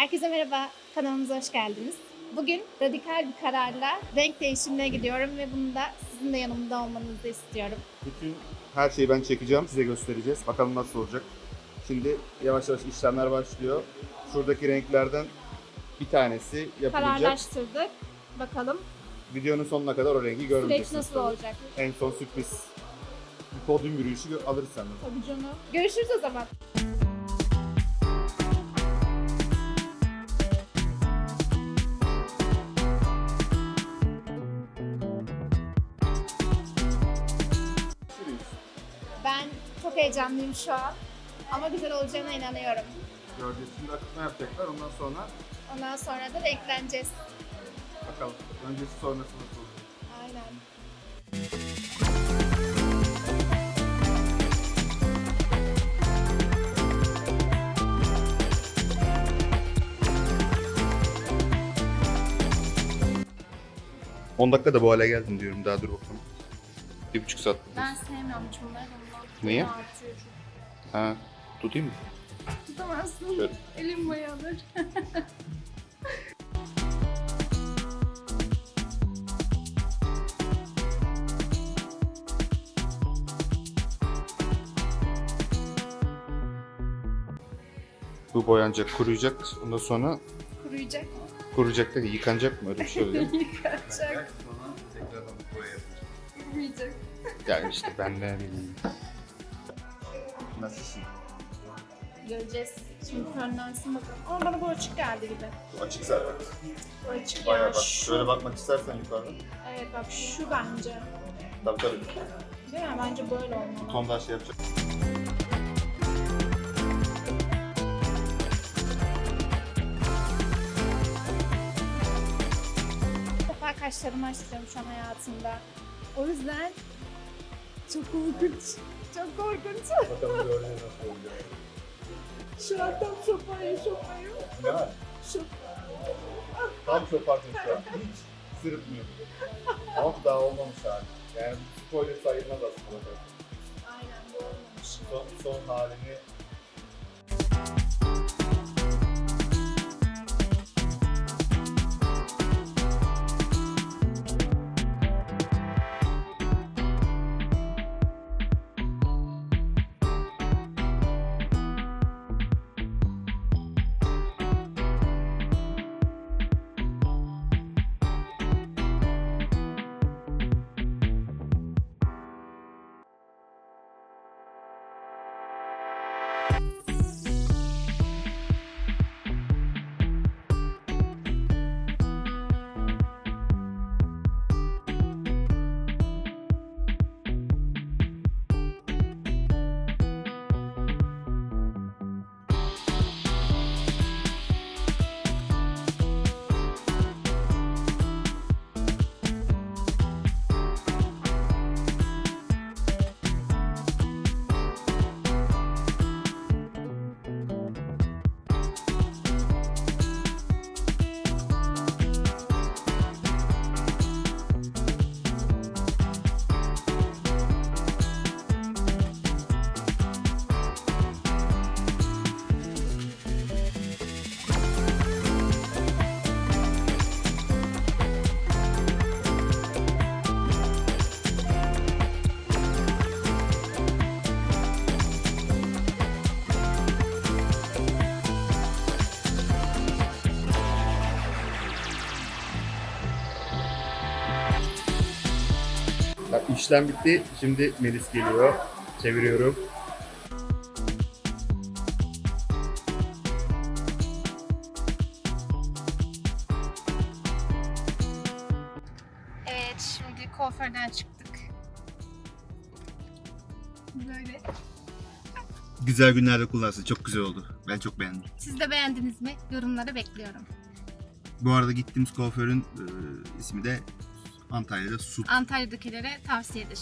Herkese merhaba, kanalımıza hoş geldiniz. Bugün radikal bir kararla renk değişimine gidiyorum ve bunu da sizin de yanımda olmanızı istiyorum. Bütün her şeyi ben çekeceğim, size göstereceğiz. Bakalım nasıl olacak. Şimdi yavaş yavaş işlemler başlıyor. Şuradaki renklerden bir tanesi yapılacak. Kararlaştırdık. Bakalım Videonun sonuna kadar o rengi süreç görmeyeceksiniz. nasıl tabii. olacak? En son sürpriz. Bir podyum yürüyüşü alırız sanırım. Tabii canım. Görüşürüz o zaman. Ben çok heyecanlıyım şu an. Ama güzel olacağına inanıyorum. Göreceğiz. Şimdi akıtma yapacaklar. Ondan sonra Ondan sonra da renkleneceğiz. bakalım. Öncesi sonrası nasıl olacak. Aynen. Hı. 10 dakikada bu hale geldim diyorum. Daha dur bakalım. Bir buçuk saat. Ben sevmiyorum hiç bunları ondan. Niye? Artıyor. Ha, tutayım mı? Tutamazsın. Şöyle. Elim boyanır. Bu boyanacak, kuruyacak. Ondan sonra Kuruyacak. kuruyacak da yıkanacak mı? Öyle bir şey oluyor. Kuruyacak. Yani işte ben ne bileyim. Nasılsın? Göreceğiz. Şimdi fönlensin bakalım. Ama bana bu açık geldi gibi. Bu açık zaten. Bu açık Bayağı yani. bak. Şu, Şöyle bakmak istersen yukarıdan. Evet bak şu bence. Tabii tabii. Değil mi? Bence böyle olmalı. Ton daha şey yapacak. İlk defa kaşlarımı açtırıyorum şu an hayatımda. O yüzden çok korkunç. Çok korkunç. Bakalım gördüğünüz nasıl olacak. Şu an tam şopayı. Ne var? Şop. Tam çopartın şu an. Hiç sırıtmıyor. Ama daha olmamış hali. Yani spoiler sayılmaz aslında. Aynen bu olmamış. Son, son halini Bak işlem bitti. Şimdi Melis geliyor. Çeviriyorum. Evet şimdi kuaförden çıktık. Böyle. Güzel günlerde kullansın. Çok güzel oldu. Ben çok beğendim. Siz de beğendiniz mi? Yorumları bekliyorum. Bu arada gittiğimiz kuaförün e, ismi de Antalya'da Su. Antalya'dakilere tavsiyedir.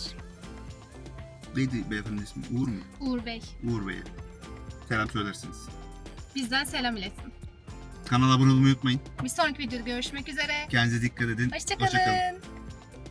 Neydi beyefendinin ismi? Uğur mu? Uğur Bey. Uğur Bey'e. Selam söylersiniz. Bizden selam iletin. Kanala abone olmayı unutmayın. Bir sonraki videoda görüşmek üzere. Kendinize dikkat edin. Hoşçakalın. Hoşça kalın.